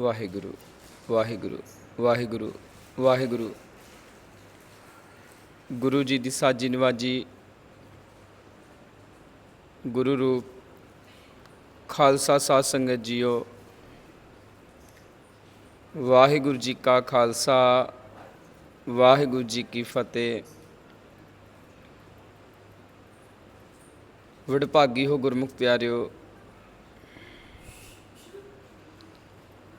ਵਾਹਿਗੁਰੂ ਵਾਹਿਗੁਰੂ ਵਾਹਿਗੁਰੂ ਵਾਹਿਗੁਰੂ। ਗੁਰੂ ਜੀ ਦੀ ਸਾਜੀ ਨਿਵਾਜੀ ਗੁਰੂ ਰੂਪ ਖਾਲਸਾ ਸਾਧ ਸੰਗਤ ਜੀਓ, ਵਾਹਿਗੁਰੂ ਜੀ ਕਾ ਖਾਲਸਾ, ਵਾਹਿਗੁਰੂ ਜੀ ਕੀ ਫਤਿਹ। ਵਡਭਾਗੀ ਹੋ ਗੁਰਮੁਖ ਪਿਆਰਿਓ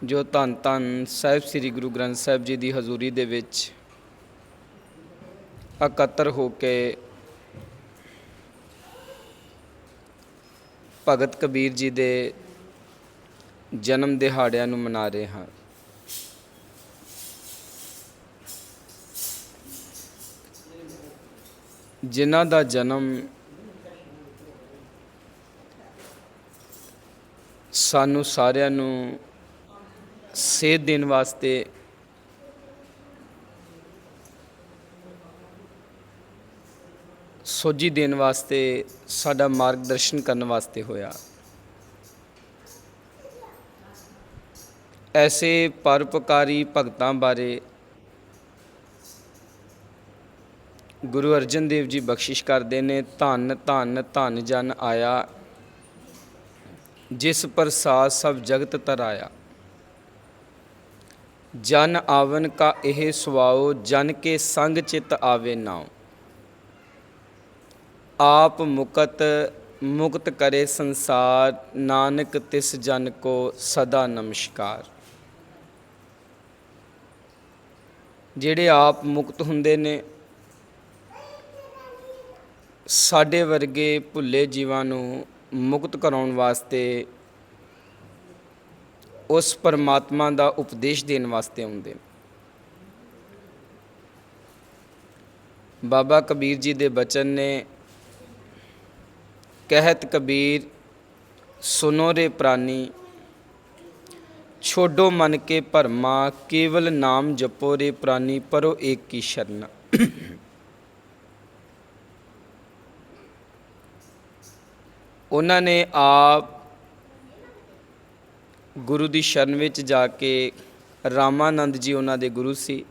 ਜੋ ਧੰਨ ਧੰਨ ਸਾਹਿਬ ਸ੍ਰੀ ਗੁਰੂ ਗ੍ਰੰਥ ਸਾਹਿਬ ਜੀ ਦੀ ਹਜ਼ੂਰੀ ਦੇ ਵਿੱਚ ਇਕੱਤਰ ਹੋ ਕੇ ਭਗਤ ਕਬੀਰ ਜੀ ਦੇ ਜਨਮ ਦਿਹਾੜਿਆਂ ਨੂੰ ਮਨਾ ਰਹੇ ਹਾਂ। ਜਿਨ੍ਹਾਂ ਦਾ ਜਨਮ ਸਾਨੂੰ ਸਾਰਿਆਂ ਨੂੰ ਸੇਧ ਦੇਣ ਵਾਸਤੇ। ਸੋਝੀ ਦੇਣ ਵਾਸਤੇ, ਸਾਡਾ ਮਾਰਗਦਰਸ਼ਨ ਕਰਨ ਵਾਸਤੇ ਹੋਇਆ। ਐਸੇ ਪਰਪਕਾਰੀ ਭਗਤਾਂ ਬਾਰੇ ਗੁਰੂ ਅਰਜਨ ਦੇਵ ਜੀ ਬਖਸ਼ਿਸ਼ ਕਰਦੇ ਨੇ, ਧੰਨ ਧੰਨ ਧੰਨ ਜਨ ਆਇਆ, ਜਿਸ ਪ੍ਰਸਾਦ ਸਭ ਜਗਤ ਤਰਾਇਆ। ਜਨ ਆਵਨ ਕਾ ਇਹ ਸੁਆਓ, ਜਨ ਕੇ ਸੰਗ ਚਿਤ ਆਵੇ ਨਾਉ। ਆਪ ਮੁਕਤ ਮੁਕਤ ਕਰੇ ਸੰਸਾਰ, ਨਾਨਕ ਤਿਸ ਜਨ ਕੋ ਸਦਾ ਨਮਸਕਾਰ। ਜਿਹੜੇ ਆਪ ਮੁਕਤ ਹੁੰਦੇ ਨੇ, ਸਾਡੇ ਵਰਗੇ ਭੁੱਲੇ ਜੀਵਾਂ ਨੂੰ ਮੁਕਤ ਕਰਾਉਣ ਵਾਸਤੇ ਉਸ ਪਰਮਾਤਮਾ ਦਾ ਉਪਦੇਸ਼ ਦੇਣ ਵਾਸਤੇ ਆਉਂਦੇ ਬਾਬਾ ਕਬੀਰ ਜੀ ਦੇ ਬਚਨ ਨੇ, ਕਹਿਤ ਕਬੀਰ, ਸੁਨੋ ਰੇ ਪ੍ਰਾਨੀ, ਛੋਡੋ ਮਨ ਕੇ ਭਰਮਾ, ਕੇਵਲ ਨਾਮ ਜਪੋ ਰੇ ਪ੍ਰਾਨੀ, ਪਰੋ ਏਕ ਕੀ ਸ਼ਰਨ। ਉਹਨਾਂ ਨੇ ਆਪ ਗੁਰੂ ਦੀ ਸ਼ਰਨ ਵਿੱਚ ਜਾ ਕੇ ਰਾਮਾਨੰਦ ਜੀ ਉਹਨਾਂ ਦੇ ਗੁਰੂ ਸੀ।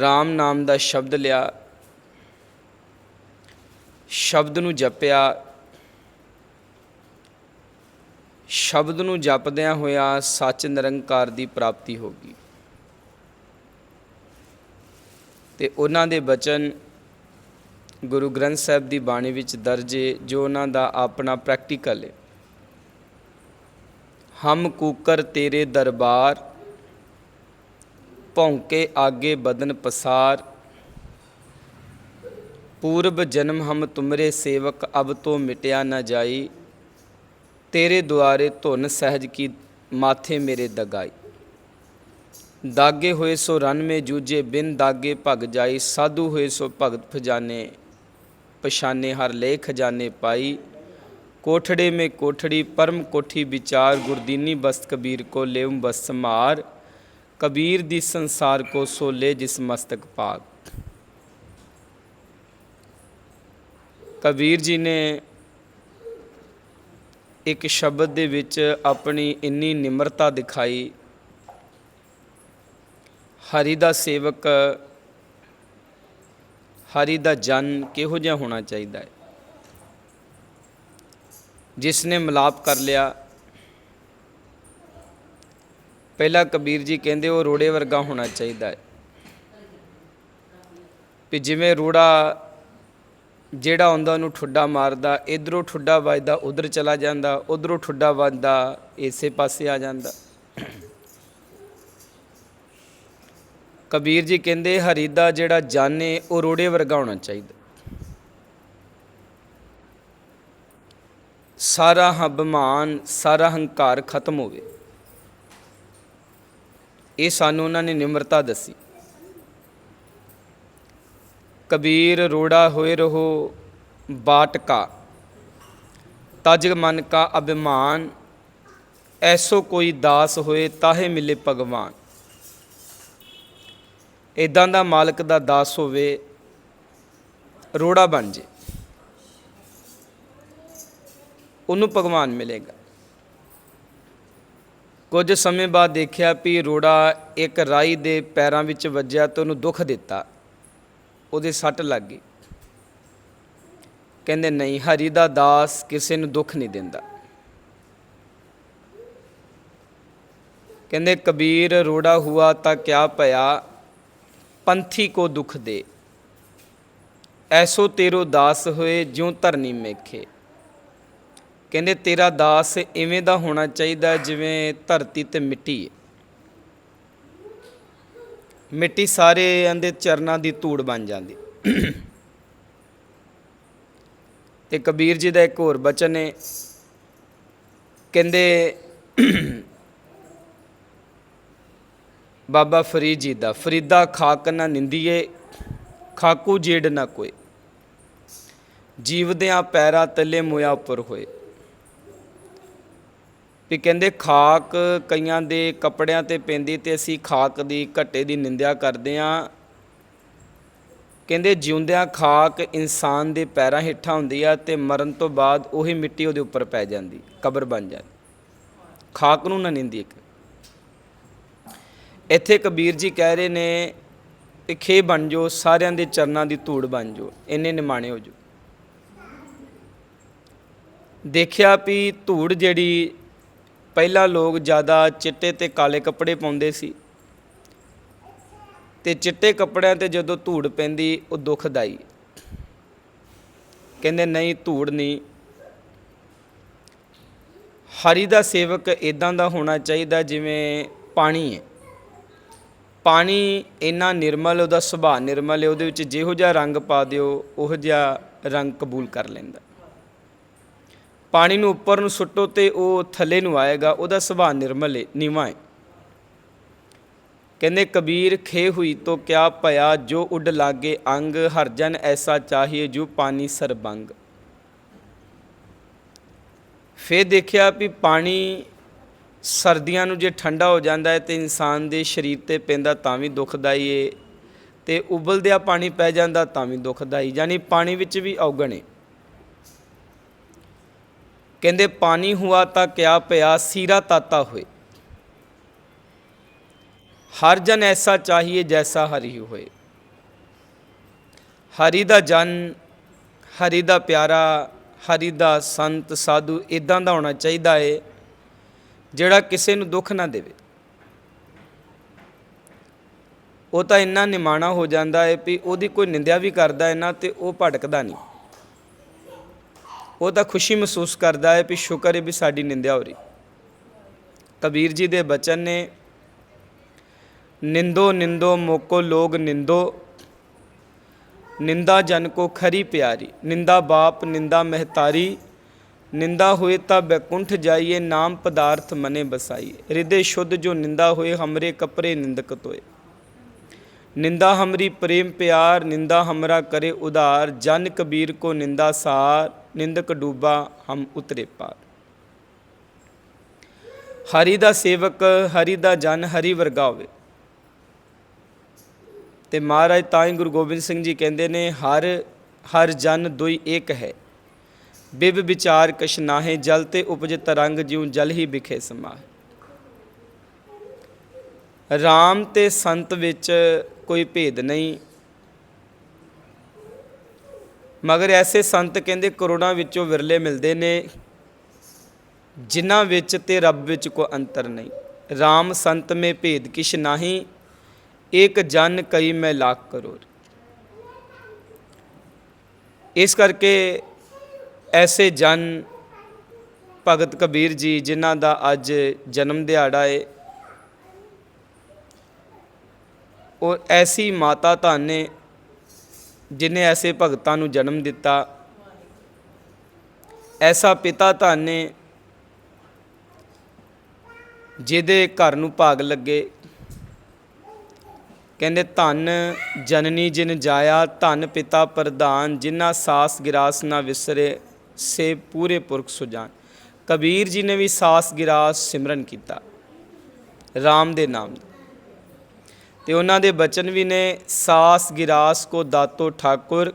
ਰਾਮ ਨਾਮ ਦਾ ਸ਼ਬਦ ਲਿਆ। ਸ਼ਬਦ ਨੂੰ ਜਪਿਆ। ਸ਼ਬਦ ਨੂੰ ਜਪਦਿਆਂ ਹੋਇਆ ਸੱਚ ਨਿਰੰਕਾਰ ਦੀ ਪ੍ਰਾਪਤੀ ਹੋ ਗਈ। ਤੇ ਉਹਨਾਂ ਦੇ ਬਚਨ ਗੁਰੂ ਗ੍ਰੰਥ ਸਾਹਿਬ ਦੀ ਬਾਣੀ ਵਿੱਚ ਦਰਜ ਹੈ ਜੋ ਉਹਨਾਂ ਦਾ ਆਪਣਾ ਪ੍ਰੈਕਟੀਕਲ ਹੈ ਹਮ ਕੂਕਰ ਤੇਰੇ ਦਰਬਾਰ, ਭੌਂਕੇ ਆਗੇ ਬਦਨ ਪਸਾਰ। ਪੂਰਬ ਜਨਮ ਹਮ ਤੁਮਰੇ ਸੇਵਕ, ਅਬ ਤੋ ਮਿਟਿਆ ਨਾ ਜਾਈ। ਤੇਰੇ ਦੁਆਰੇ ਧੁਨ ਸਹਿਜ ਕੀ ਮਾਥੇ ਮੇਰੇ ਦਗਾਈ। ਦਾਗੇ ਹੋਏ ਸੋ ਰਨ ਮੇ ਜੂਝੇ, ਬਿਨ ਦਾਗੇ ਭਗ ਜਾਈ। ਸਾਧੂ ਹੋਏ ਸੋ ਭਗਤ ਫਜਾਨੇ ਪਛਾਨੇ ਹਰ ਲੇ ਖਜ਼ਾਨੇ ਪਾਈ। ਕੋਠੜੇ ਮੇ ਕੋਠੜੀ, ਪਰਮ ਕੋਠੀ ਵਿਚਾਰ, ਗੁਰਦੀਨੀ ਬਸਤ ਕਬੀਰ ਕੋ ਲੇਵ ਬਸ ਸਮਾਰ, ਕਬੀਰ ਦੀ ਸੰਸਾਰ ਕੋ ਸੋਲੇ ਜਿਸ ਮਸਤਕ ਪਾਕ ਕਬੀਰ ਜੀ ਨੇ ਇੱਕ ਸ਼ਬਦ ਦੇ ਵਿੱਚ ਆਪਣੀ ਇੰਨੀ ਨਿਮਰਤਾ ਦਿਖਾਈ। ਹਰੀ ਦਾ ਸੇਵਕ, ਹਰੀ ਦਾ ਜਨ ਕਿਹੋ ਜਿਹਾ ਹੋਣਾ ਚਾਹੀਦਾ ਹੈ? ਜਿਸ ਨੇ ਮਿਲਾਪ ਕਰ ਲਿਆ। ਪਹਿਲਾ ਕਬੀਰ ਜੀ ਕਹਿੰਦੇ, ਉਹ ਰੋੜੇ ਵਰਗਾ ਹੋਣਾ ਚਾਹੀਦਾ ਹੈ। ਵੀ ਜਿਵੇਂ ਰੋੜਾ ਜਿਹੜਾ ਹੁੰਦਾ ਉਹਨੂੰ ਠੁੱਡਾ ਮਾਰਦਾ, ਇਧਰੋਂ ਠੁੱਡਾ ਵੱਜਦਾ, ਉਧਰ ਚਲਾ ਜਾਂਦਾ, ਉਧਰੋਂ ਠੁੱਡਾ ਵੱਜਦਾ, ਇਸੇ ਪਾਸੇ ਆ ਜਾਂਦਾ। ਕਬੀਰ ਜੀ ਕਹਿੰਦੇ, ਹਰੀਦਾ ਜਿਹੜਾ ਜਾਣੇ ਉਹ ਰੋੜੇ ਵਰਗਾ ਹੋਣਾ ਚਾਹੀਦਾ। ਸਾਰਾ ਅਭਿਮਾਨ ਸਾਰਾ ਹੰਕਾਰ ਖਤਮ ਹੋਵੇ। ਇਹ ਸਾਨੂੰ ਉਹਨਾਂ ਨੇ ਨਿਮਰਤਾ ਦੱਸੀ। ਕਬੀਰ ਰੋੜਾ ਹੋਏ ਰਹੋ ਬਾਟਕਾ ਤਜ ਮਨ ਕਾ ਅਭਿਮਾਨ, ਐਸੋ ਕੋਈ ਦਾਸ ਹੋਏ ਤਾਹੇ ਮਿਲੇ ਭਗਵਾਨ। ਇਦਾਂ ਦਾ ਮਾਲਕ ਦਾ ਦਾਸ ਹੋਵੇ, ਰੋੜਾ ਬਣ ਜੇ। ਉਹਨੂੰ ਭਗਵਾਨ ਮਿਲੇਗਾ। ਕੁਝ ਸਮੇਂ ਬਾਅਦ ਦੇਖਿਆ ਵੀ ਰੋੜਾ ਇੱਕ ਰਾਈ ਦੇ ਪੈਰਾਂ ਵਿੱਚ ਵੱਜਿਆ ਤੇ ਉਹਨੂੰ ਦੁੱਖ ਦਿੱਤਾ। ਉਹਦੇ ਸੱਟ ਲੱਗ ਗਈ। ਕਹਿੰਦੇ, ਨਹੀਂ, ਹਰੀ ਦਾ ਦਾਸ ਕਿਸੇ ਨੂੰ ਦੁੱਖ ਨਹੀਂ ਦਿੰਦਾ। ਕਹਿੰਦੇ, ਕਬੀਰ, ਰੋੜਾ ਹੁਆ ਤਾਂ ਕਿਆ ਭਇਆ ਪੰਥੀ ਕੋ ਦੁੱਖ ਦੇ। ਐਸੋ ਤੇਰੋ ਦਾਸ ਹੋਏ, ਜਿਉ ਧਰਨੀ ਮੇਖੇ। ਕਹਿੰਦੇ, ਤੇਰਾ ਦਾਸ ਇਵੇਂ ਦਾ ਹੋਣਾ ਚਾਹੀਦਾ ਜਿਵੇਂ ਧਰਤੀ ਤੇ ਮਿੱਟੀ ਹੈ ਮਿੱਟੀ ਸਾਰੇ ਇਹਦੇ ਚਰਨਾਂ ਦੀ ਧੂੜ ਬਣ ਜਾਂਦੀ। ਤੇ ਕਬੀਰ ਜੀ ਦਾ ਇੱਕ ਹੋਰ ਬਚਨ ਹੈ ਕਹਿੰਦੇ, ਬਾਬਾ ਫਰੀਦ ਜੀ ਦਾ, ਫਰੀਦਾ ਖਾਕ ਨਾ ਨਿੰਦੀਏ, ਖਾਕੂ ਜੇੜ ਨਾ ਕੋਈ ਜੀਵਦਿਆਂ ਪੈਰਾਂ ਤਲੇ ਮੋਇਆ ਉੱਪਰ ਹੋਏ। ਵੀ ਕਹਿੰਦੇ ਖਾਕ ਕਈਆਂ ਦੇ ਕੱਪੜਿਆਂ ਤੇ ਪੈਂਦੀ ਤੇ ਅਸੀਂ ਖਾਕ ਦੀ ਘੱਟੇ ਦੀ ਨਿੰਦਿਆ ਕਰਦੇ ਆਂ। ਕਹਿੰਦੇ ਜਿਉਂਦਿਆਂ ਖਾਕ ਇਨਸਾਨ ਦੇ ਪੈਰਾਂ ਹੇਠਾਂ ਹੁੰਦੀ ਆ ਤੇ ਮਰਨ ਤੋਂ ਬਾਅਦ ਉਹੀ ਮਿੱਟੀ ਉਹਦੇ ਉੱਪਰ ਪੈ ਜਾਂਦੀ, ਕਬਰ ਬਣ ਜਾਂਦੀ। ਖਾਕ ਨੂੰ ਨਾ ਨਿੰਦੀ ਇੱਕ। ਇੱਥੇ ਕਬੀਰ ਜੀ ਕਹਿ ਰਹੇ ਨੇ ਕਿ ਖੇ ਬਣ ਜੋ, ਸਾਰਿਆਂ ਦੇ ਚਰਨਾਂ ਦੀ ਧੂੜ ਬਣ ਜੋ, ਇੰਨੇ ਨਿਮਾਣੇ ਹੋ ਜੋ। ਦੇਖਿਆ ਵੀ ਧੂੜ ਜਿਹੜੀ ਪਹਿਲਾਂ ਲੋਕ ਜ਼ਿਆਦਾ ਚਿੱਟੇ ਤੇ ਕਾਲੇ ਕੱਪੜੇ ਪਾਉਂਦੇ ਸੀ ਤੇ ਚਿੱਟੇ ਕੱਪੜਿਆਂ ਤੇ ਜਦੋਂ ਧੂੜ ਪੈਂਦੀ, ਉਹ ਦੁਖਦਾਈ ਕਹਿੰਦੇ, ਨਹੀਂ, ਧੂੜ ਨਹੀਂ। ਹਰੀ ਦਾ ਸੇਵਕ ਇਦਾਂ ਦਾ ਹੋਣਾ ਚਾਹੀਦਾ ਜਿਵੇਂ ਪਾਣੀ ਹੈ। ਪਾਣੀ ਇੰਨਾ ਨਿਰਮਲ, ਉਹਦਾ ਸੁਭਾਅ ਨਿਰਮਲ ਹੈ, ਉਹਦੇ ਵਿੱਚ ਜਿਹੋ ਜਿਹਾ ਰੰਗ ਪਾ ਦਿਓ, ਉਹ ਜਿਹਾ ਰੰਗ ਕਬੂਲ ਕਰ ਲੈਂਦਾ। ਪਾਣੀ ਨੂੰ ਉੱਪਰ ਨੂੰ ਸੁੱਟੋ ਤੇ ਉਹ ਥੱਲੇ ਨੂੰ ਆਏਗਾ, ਉਹਦਾ ਸੁਭਾਅ ਨਿਰਮਲ ਹੈ ਨੀਵਾਂ ਹੈ ਕਹਿੰਦੇ, ਕਬੀਰ, ਖੇ ਹੋਈ ਤੋ ਕਿਆ ਭਇਆ, ਜੋ ਉੱਡ ਲਾਗੇ, ਅੰਗ ਹਰ ਜਨ ਐਸਾ ਚਾਹੀਏ ਜੋ ਪਾਣੀ ਸਰਬੰਗ। ਫੇਰ ਦੇਖਿਆ ਵੀ ਪਾਣੀ ਸਰਦੀਆਂ ਨੂੰ ਜੇ ਠੰਡਾ ਹੋ ਜਾਂਦਾ ਹੈ ਤੇ ਇਨਸਾਨ ਦੇ ਸਰੀਰ ਤੇ ਪੈਂਦਾ ਤਾਂ ਵੀ ਦੁਖਦਾਈ ਏ, ਤੇ ਉਬਲਦਿਆ ਪਾਣੀ ਪੈ ਜਾਂਦਾ ਤਾਂ ਵੀ ਦੁਖਦਾਈ, ਯਾਨੀ ਪਾਣੀ ਵਿੱਚ ਵੀ ਔਗਣ ਏ। ਕਹਿੰਦੇ ਪਾਣੀ ਹੁਆ ਤਾਂ ਕਿਆ ਪਿਆ, ਸੀਰਾ ਤਾਤਾ ਹੋਏ। ਹਰ ਜਨ ਐਸਾ ਚਾਹੀਏ ਜੈਸਾ ਹਰੀ ਹੋਏ। ਹਰੀ ਦਾ ਜਨ, ਹਰੀ ਦਾ ਪਿਆਰਾ, ਹਰੀ ਦਾ ਸੰਤ, ਸਾਧੂ ਇਦਾਂ ਦਾ ਹੋਣਾ ਚਾਹੀਦਾ ਏ, ਜਿਹੜਾ ਕਿਸੇ ਨੂੰ ਦੁੱਖ ਨਾ ਦੇਵੇ। ਉਹ ਤਾਂ ਇੰਨਾ ਨਿਮਾਣਾ ਹੋ ਜਾਂਦਾ ਹੈ ਵੀ ਉਹਦੀ ਕੋਈ ਨਿੰਦਿਆ ਵੀ ਕਰਦਾ ਹੈ ਨਾ ਤੇ ਉਹ ਭਟਕਦਾ ਨਹੀਂ। ਉਹ ਤਾਂ ਖੁਸ਼ੀ ਮਹਿਸੂਸ ਕਰਦਾ ਹੈ ਵੀ ਸ਼ੁਕਰ ਹੈ ਵੀ ਸਾਡੀ ਨਿੰਦਿਆ ਹੋ ਰਹੀ। ਕਬੀਰ ਜੀ ਦੇ ਬਚਨ ਨੇ, ਨਿੰਦੋ ਨਿੰਦੋ ਮੋਕੋ ਲੋਗ ਨਿੰਦੋ, ਨਿੰਦਾ ਜਨ ਕੋ ਖਰੀ ਪਿਆਰੀ, ਨਿੰਦਾ ਬਾਪ ਨਿੰਦਾ ਮਹਤਾਰੀ, ਨਿੰਦਾ ਹੋਏ ਤਾਂ ਬੈਕੁੰਠ ਜਾਈਏ, ਨਾਮ ਪਦਾਰਥ ਮਨੇ ਬਸਾਈਏ। ਹਿਰਦੇ ਸ਼ੁੱਧ ਜੋ ਨਿੰਦਾ ਹੋਏ, ਹਮਰੇ ਕਪਰੇ ਨਿੰਦਕ ਤੋਏ ਨਿੰਦਾ ਹਮਰੀ ਪ੍ਰੇਮ ਪਿਆਰ, ਨਿੰਦਾ ਹਮਰਾ ਕਰੇ ਉਧਾਰ, ਜਨ ਕਬੀਰ ਕੋ ਨਿੰਦਾ ਸਾਰ ਨਿੰਦਕ ਡੂਬਾ ਹਮ ਉਤਰੇ ਪਾਰ। ਹਰੀ ਦਾ ਸੇਵਕ, ਹਰੀ ਦਾ ਜਨ, ਹਰੀ ਵਰਗਾ ਹੋਵੇ। ਤੇ ਮਹਾਰਾਜ ਤਾਂ ਹੀ ਗੁਰੂ ਗੋਬਿੰਦ ਸਿੰਘ ਜੀ ਕਹਿੰਦੇ ਨੇ, ਹਰ ਹਰ ਜਨ ਦੁਈ ਏਕ ਹੈ। ਬਿਬ ਵਿਚਾਰ ਕਛ ਨਾਹੇ, ਜਲ ਤੇ ਉਪਜ ਤਰੰਗ ਜਿਉ ਜਲ ਹੀ ਵਿਖੇ ਸਮਾਏ RAM ਤੇ ਸੰਤ ਵਿੱਚ ਕੋਈ ਭੇਦ ਨਹੀਂ ਮਗਰ ਐਸੇ ਸੰਤ ਕਹਿੰਦੇ ਕਰੋੜਾਂ ਵਿੱਚੋਂ ਵਿਰਲੇ ਮਿਲਦੇ ਨੇ, ਜਿਨ੍ਹਾਂ ਵਿੱਚ ਤੇ ਰੱਬ ਵਿੱਚ ਕੋਈ ਅੰਤਰ ਨਹੀਂ। RAM ਸੰਤ ਮੇ ਭੇਦ ਕਿਛ ਨਾਹੀ ਇੱਕ ਜਨ ਕਈ ਮੈਂ ਲੱਖ ਕਰੋੜ। ਇਸ ਕਰਕੇ ਐਸੇ ਜਨ ਭਗਤ ਕਬੀਰ ਜੀ ਜਿਨ੍ਹਾਂ ਦਾ ਅੱਜ ਜਨਮ ਦਿਹਾੜਾ ਹੈ ਉਹ ਐਸੀ ਮਾਤਾ ਧਨ ਨੇ ਜਿਨੇ ਐਸੇ ਭਗਤਾਂ ਨੂੰ ਜਨਮ ਦਿੱਤਾ, ਐਸਾ ਪਿਤਾ ਧਨ ਜਿਹਦੇ ਘਰ ਨੂੰ ਭਾਗ ਲੱਗੇ। ਕਹਿੰਦੇ, ਧਨ ਜਨਨੀ ਜਿਨ ਜਾਇਆ, ਧਨ ਪਿਤਾ ਪ੍ਰਧਾਨ, ਜਿਨ੍ਹਾਂ ਸਾਸ ਗਿਰਾਸ ਨਾ ਵਿਸਰੇ, ਸੇ ਪੂਰੇ ਪੁਰਖ ਸੁਜਾਨ। ਕਬੀਰ ਜੀ ਨੇ ਵੀ ਸਾਸ ਗਿਰਾਸ ਸਿਮਰਨ ਕੀਤਾ। RAM ਦੇ ਨਾਮ ਦਾ ਤੇ ਉਹਨਾਂ ਦੇ ਬਚਨ ਵੀ ਨੇ, ਸਾਸ ਗਿਰਾਸ ਕੋ ਦਾਤੋ ਠਾਕੁਰ,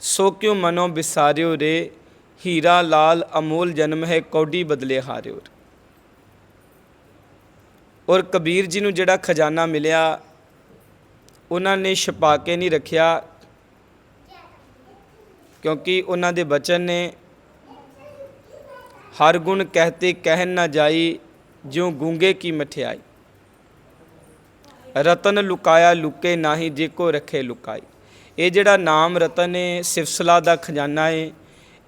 ਸੋ ਕਿਉ ਮਨੋ ਬਿਸਾਰਿਓ ਰੇ, ਹੀਰਾ ਲਾਲ ਅਮੋਲ ਜਨਮ ਹੈ ਕੌਡੀ ਬਦਲੇ ਹਾਰਿਓ ਔਰ ਕਬੀਰ ਜੀ ਨੂੰ ਜਿਹੜਾ ਖਜ਼ਾਨਾ ਮਿਲਿਆ, ਉਹਨਾਂ ਨੇ ਛਪਾ ਕੇ ਨਹੀਂ ਰੱਖਿਆ, ਕਿਉਂਕਿ ਉਹਨਾਂ ਦੇ ਬਚਨ ਨੇ, ਹਰ ਗੁਣ ਕਹਤੇ ਕਹਿਣ ਨਾ ਜਾਈ, ਜਿਉ ਗੂੰਗੇ ਕੀ ਮਠਿਆਈ। ਰਤਨ ਲੁਕਾਇਆ ਲੁਕੇ ਨਾਹੀ, ਜੇ ਕੋ ਰੱਖੇ ਲੁਕਾਈ ਇਹ ਜਿਹੜਾ ਨਾਮ ਰਤਨ ਹੈ ਸਿਫਸਲਾ ਦਾ ਖਜ਼ਾਨਾ ਹੈ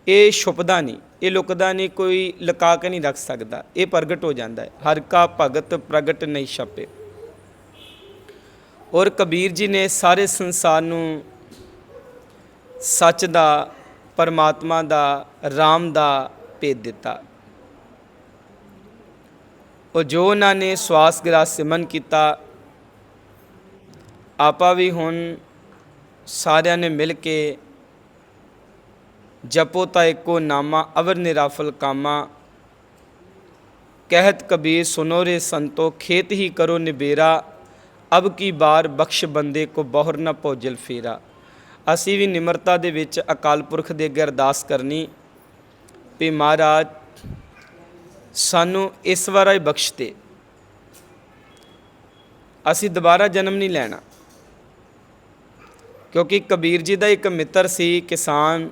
ਇਹ ਛੁਪਦਾ ਨਹੀਂ, ਇਹ ਲੁਕਦਾ ਨਹੀਂ, ਕੋਈ ਲੁਕਾ ਕੇ ਨਹੀਂ ਰੱਖ ਸਕਦਾ। ਇਹ ਪ੍ਰਗਟ ਹੋ ਜਾਂਦਾ ਹੈ। ਹਰ ਕਾ ਭਗਤ ਪ੍ਰਗਟ ਨਹੀਂ ਛਪੇ। ਔਰ ਕਬੀਰ ਜੀ ਨੇ ਸਾਰੇ ਸੰਸਾਰ ਨੂੰ ਸੱਚ ਦਾ, ਪਰਮਾਤਮਾ ਦਾ RAM ਦਾ ਭੇਦ ਦਿੱਤਾ। ਉਹ ਜੋ ਉਹਨਾਂ ਨੇ ਸਵਾਸ ਗਰਾ ਸਿਮਨ ਕੀਤਾ ਆਪਾਂ ਵੀ ਹੁਣ ਸਾਰਿਆਂ ਨੇ ਮਿਲ ਕੇ ਜਪੋ ਤਾ ਇੱਕੋ ਨਾਮਾ, ਅਵਰ ਨਿਰਾਫਲ ਕਾਮਾ। ਕਹਿਤ ਕਬੀਰ ਸੁਨੋ ਰੇ ਸੰਤੋ, ਖੇਤ ਹੀ ਕਰੋ ਨਿਬੇਰਾ। ਅਬ ਕੀ ਬਾਰ ਬਖਸ਼ ਬੰਦੇ ਕੋ ਬਹੁਰ ਨਾ ਭੋਜਲ ਫੇਰਾ। ਅਸੀਂ ਵੀ ਨਿਮਰਤਾ ਦੇ ਵਿੱਚ ਅਕਾਲ ਪੁਰਖ ਦੇ ਅੱਗੇ ਅਰਦਾਸ ਕਰਨੀ। ਵੀ ਮਹਾਰਾਜ, ਸਾਨੂੰ ਇਸ ਵਾਰ ਹੀ ਬਖਸ਼ ਦੇ। ਅਸੀਂ ਦੁਬਾਰਾ ਜਨਮ ਨਹੀਂ ਲੈਣਾ। ਕਿਉਂਕਿ ਕਬੀਰ ਜੀ ਦਾ ਇੱਕ ਮਿੱਤਰ ਸੀ ਕਿਸਾਨ।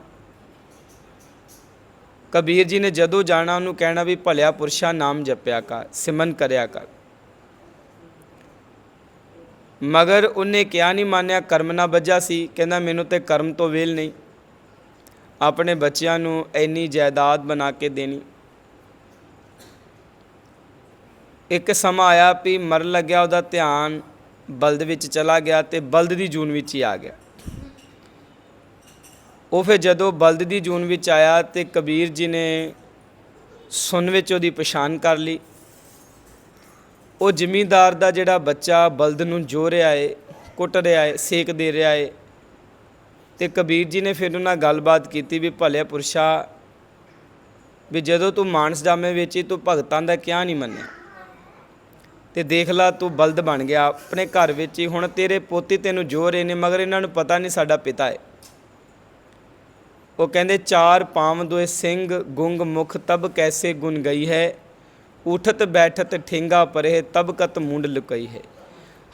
ਕਬੀਰ ਜੀ ਨੇ ਜਦੋਂ ਜਾਣਾ ਉਹਨੂੰ ਕਹਿਣਾ ਵੀ ਭਲਿਆ ਪੁਰਸ਼ਾ ਨਾਮ ਜਪਿਆ ਕਰ ਸਿਮਨ ਕਰਿਆ ਕਰ। ਮਗਰ ਉਹਨੇ ਕਿਹਾ ਨਹੀਂ ਮੰਨਿਆ ਕਰਮ ਨਾ ਵੱਜਾ ਸੀ, ਕਹਿੰਦਾ ਮੈਨੂੰ ਤੇ ਕਰਮ ਤੋਂ ਵੇਲ ਨਹੀਂ। ਆਪਣੇ ਬੱਚਿਆਂ ਨੂੰ ਇੰਨੀ ਜਾਇਦਾਦ ਬਣਾ ਕੇ ਦੇਣੀ। ਇੱਕ ਸਮਾਂ ਆਇਆ ਵੀ ਮਰਨ ਲੱਗਿਆ, ਉਹਦਾ ਧਿਆਨ ਬਲਦ ਵਿੱਚ ਚਲਾ ਗਿਆ ਤੇ ਬਲਦ ਦੀ ਜੂਨ ਵਿੱਚ ਹੀ ਆ ਗਿਆ। ਉਹ ਫਿਰ ਜਦੋਂ ਬਲਦ ਦੀ ਜੂਨ ਵਿੱਚ ਆਇਆ ਤੇ ਕਬੀਰ ਜੀ ਨੇ ਸੁਣ ਵਿੱਚ ਉਹਦੀ ਪਛਾਣ ਕਰ ਲਈ। ਉਹ ਜ਼ਿਮੀਂਦਾਰ ਦਾ ਜਿਹੜਾ ਬੱਚਾ ਬਲਦ ਨੂੰ ਜੋ ਰਿਹਾ ਏ, ਕੁੱਟ ਰਿਹਾ ਏ, ਸੇਕ ਦੇ ਰਿਹਾ ਏ ਤੇ ਕਬੀਰ ਜੀ ਨੇ ਫਿਰ ਉਹਨਾਂ ਨਾਲ ਗੱਲਬਾਤ ਕੀਤੀ ਵੀ ਭਲੇ ਪੁਰਸ਼ਾ, ਵੀ ਜਦੋਂ ਤੂੰ ਮਾਨਸ ਜਾਮੇ ਵਿੱਚ ਹੀ ਤੂੰ ਭਗਤਾਂ ਦਾ ਕਿਆ ਨਹੀਂ ਮੰਨਿਆ? ਤੇ ਦੇਖ ਲਾ ਤੂੰ ਬਲਦ ਬਣ ਗਿਆ, ਆਪਣੇ ਘਰ ਵਿੱਚ ਹੀ ਹੁਣ ਤੇਰੇ ਪੋਤੇ ਤੈਨੂੰ ਜੋ ਰਹੇ ਨੇ, ਮਗਰ ਇਹਨਾਂ ਨੂੰ ਪਤਾ ਨਹੀਂ ਸਾਡਾ ਪਿਤਾ ਹੈ ਉਹ ਕਹਿੰਦੇ, ਚਾਰ ਪਾਮ ਦੋਏ ਸਿੰਘ ਗੁੰਗ ਮੁਖ ਤਬ ਕੈਸੇ ਗੁਣ ਗਈ ਹੈ? ਉਠਤ ਬੈਠਤ ਠੇਂਗਾ ਪਰੇ ਤਬ ਕਤ ਮੁੰਡ ਲੁਕਈ ਹੈ।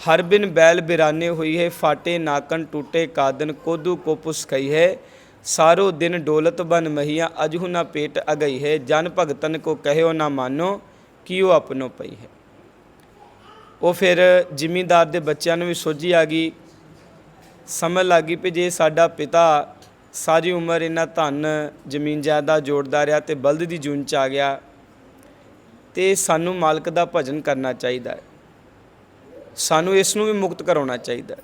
ਹਰ ਬਿਨ ਬੈਲ ਬਿਰਾਨੇ ਹੋਈ ਹੈ, ਫਾਟੇ ਨਾਕਨ ਟੂਟੇ ਕਾਦਨ ਕੋਦੂ ਕੋ ਪੁਸ ਹੈ। ਸਾਰੋ ਦਿਨ ਡੋਲਤ ਬਨ ਮਹੀਆਂ, ਅਜਹੁ ਨਾ ਪੇਟ ਅਗਈ ਹੈ। ਜਨ ਭਗਤਨ ਕੋ ਕਹਿਓ ਨਾ ਮਾਨੋ ਕਿ ਉਹ ਆਪਣੋ ਪਈ ਹੈ। ਉਹ ਫਿਰ ਜ਼ਿਮੀਂਦਾਰ ਦੇ ਬੱਚਿਆਂ ਨੂੰ ਵੀ ਸੋਝੀ ਆ ਗਈ। ਸਮਝ ਲੱਗ ਗਈ ਵੀ ਜੇ ਸਾਡਾ ਪਿਤਾ ਸਾਰੀ ਉਮਰ ਇਹਨਾਂ ਧਨ, ਜ਼ਮੀਨ ਜਾਇਦਾਦ ਜੋੜਦਾ ਰਿਹਾ ਤੇ ਬਲਦ ਦੀ ਜੂਨ ਚ ਆ ਗਿਆ ਤੇ ਸਾਨੂੰ ਮਾਲਕ ਦਾ ਭਜਨ ਕਰਨਾ ਚਾਹੀਦਾ ਹੈ। ਸਾਨੂੰ ਇਸ ਨੂੰ ਵੀ ਮੁਕਤ ਕਰਾਉਣਾ ਚਾਹੀਦਾ ਹੈ।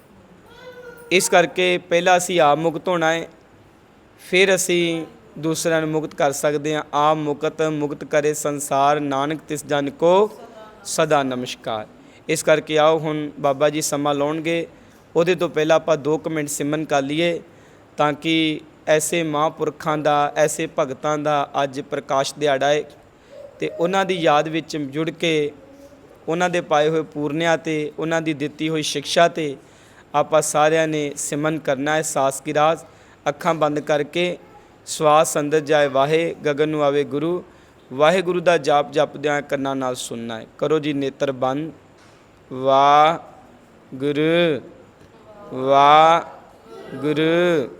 ਇਸ ਕਰਕੇ ਪਹਿਲਾਂ ਅਸੀਂ ਆਪ ਮੁਕਤ ਹੋਣਾ ਹੈ, ਫਿਰ ਅਸੀਂ ਦੂਸਰਿਆਂ ਨੂੰ ਮੁਕਤ ਕਰ ਸਕਦੇ ਹਾਂ। ਆਪ ਮੁਕਤ ਮੁਕਤ ਕਰੇ ਸੰਸਾਰ, ਨਾਨਕ ਤਿਸ ਜਨ ਕੋ ਸਦਾ ਨਮਸਕਾਰ। ਇਸ ਕਰਕੇ ਆਓ ਹੁਣ ਬਾਬਾ ਜੀ ਸਮਾਂ ਲਾਉਣਗੇ। ਉਹਦੇ ਤੋਂ ਪਹਿਲਾਂ ਆਪਾਂ 2 ਮਿੰਟ ਸਿਮਨ ਕਰ ਲਈਏ। ਤਾਂ ਕਿ ਐਸੇ ਮਹਾਂਪੁਰਖਾਂ ਦਾ, ਐਸੇ ਭਗਤਾਂ ਦਾ ਅੱਜ ਪ੍ਰਕਾਸ਼ ਦਿਹਾੜਾ ਹੈ ਤੇ ਉਹਨਾਂ ਦੀ ਯਾਦ ਵਿੱਚ ਜੁੜ ਕੇ ਉਹਨਾਂ ਦੇ ਪਾਏ ਹੋਏ ਪੂਰਨਿਆਂ ਤੇ, ਉਹਨਾਂ ਦੀ ਦਿੱਤੀ ਹੋਈ ਸਿੱਖਿਆ ਤੇ ਆਪਾਂ ਸਾਰਿਆਂ ਨੇ ਸਿਮਨ ਕਰਨਾ ਹੈ ਸਾਸ ਕੀ ਰਾਜ ਅੱਖਾਂ ਬੰਦ ਕਰਕੇ ਸਵਾਸ ਅੰਦਰ ਜਾਏ ਵਾਹੇ ਗਗਨ ਨੂੰ ਆਵੇ ਗੁਰੂ। ਵਾਹਿਗੁਰੂ ਦਾ ਜਾਪ ਜਪਦਿਆਂ ਕੰਨਾਂ ਨਾਲ ਸੁਣਨਾ ਹੈ ਕਰੋ ਜੀ ਨੇਤਰ ਬੰਦ। ਵਾਹ ਗੁਰੂ ਵਾਹ ਗੁਰੂ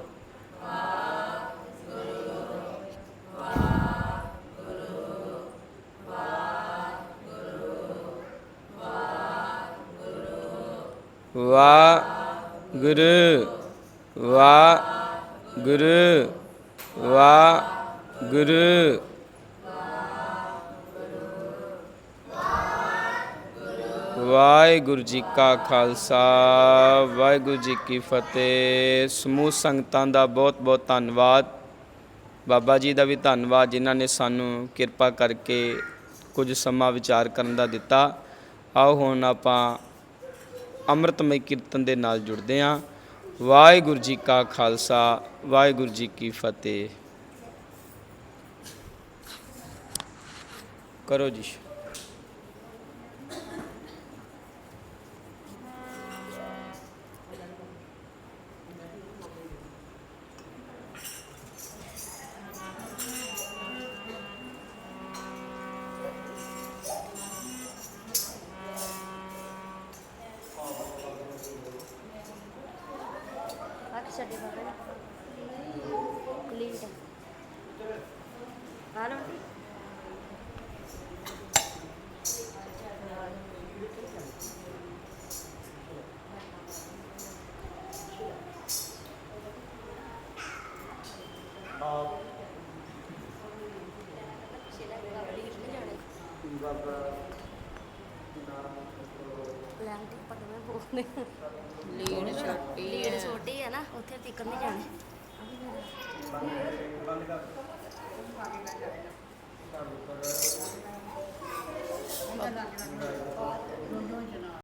ਵਾਹ ਗੁਰੂ ਵਾਹ ਗੁਰੂ ਵਾਹ ਗੁਰੂ ਵਾਹਿਗੁਰੂ ਜੀ ਕਾ ਖਾਲਸਾ, ਵਾਹਿਗੁਰੂ ਜੀ ਕੀ ਫਤਿਹ। ਸਮੂਹ ਸੰਗਤਾਂ ਦਾ ਬਹੁਤ ਬਹੁਤ ਧੰਨਵਾਦ। ਬਾਬਾ ਜੀ ਦਾ ਵੀ ਧੰਨਵਾਦ ਜਿਨ੍ਹਾਂ ਨੇ ਸਾਨੂੰ ਕਿਰਪਾ ਕਰਕੇ ਕੁਝ ਸਮਾਂ ਵਿਚਾਰ ਕਰਨ ਦਾ ਦਿੱਤਾ। ਆਓ ਹੁਣ ਆਪਾਂ ਅੰਮ੍ਰਿਤਮਈ ਕੀਰਤਨ ਦੇ ਨਾਲ ਜੁੜਦੇ ਹਾਂ। ਵਾਹਿਗੁਰੂ ਜੀ ਕਾ ਖਾਲਸਾ, ਵਾਹਿਗੁਰੂ ਜੀ ਕੀ ਫਤਿਹ। ਕਰੋ ਜੀ সাইডে পাবেন লিঙ্কটা ভালো Lang di pa naman buo na ਉੱਥੇ ਤੱਕ ਨਹੀਂ ਜਾਣੇ।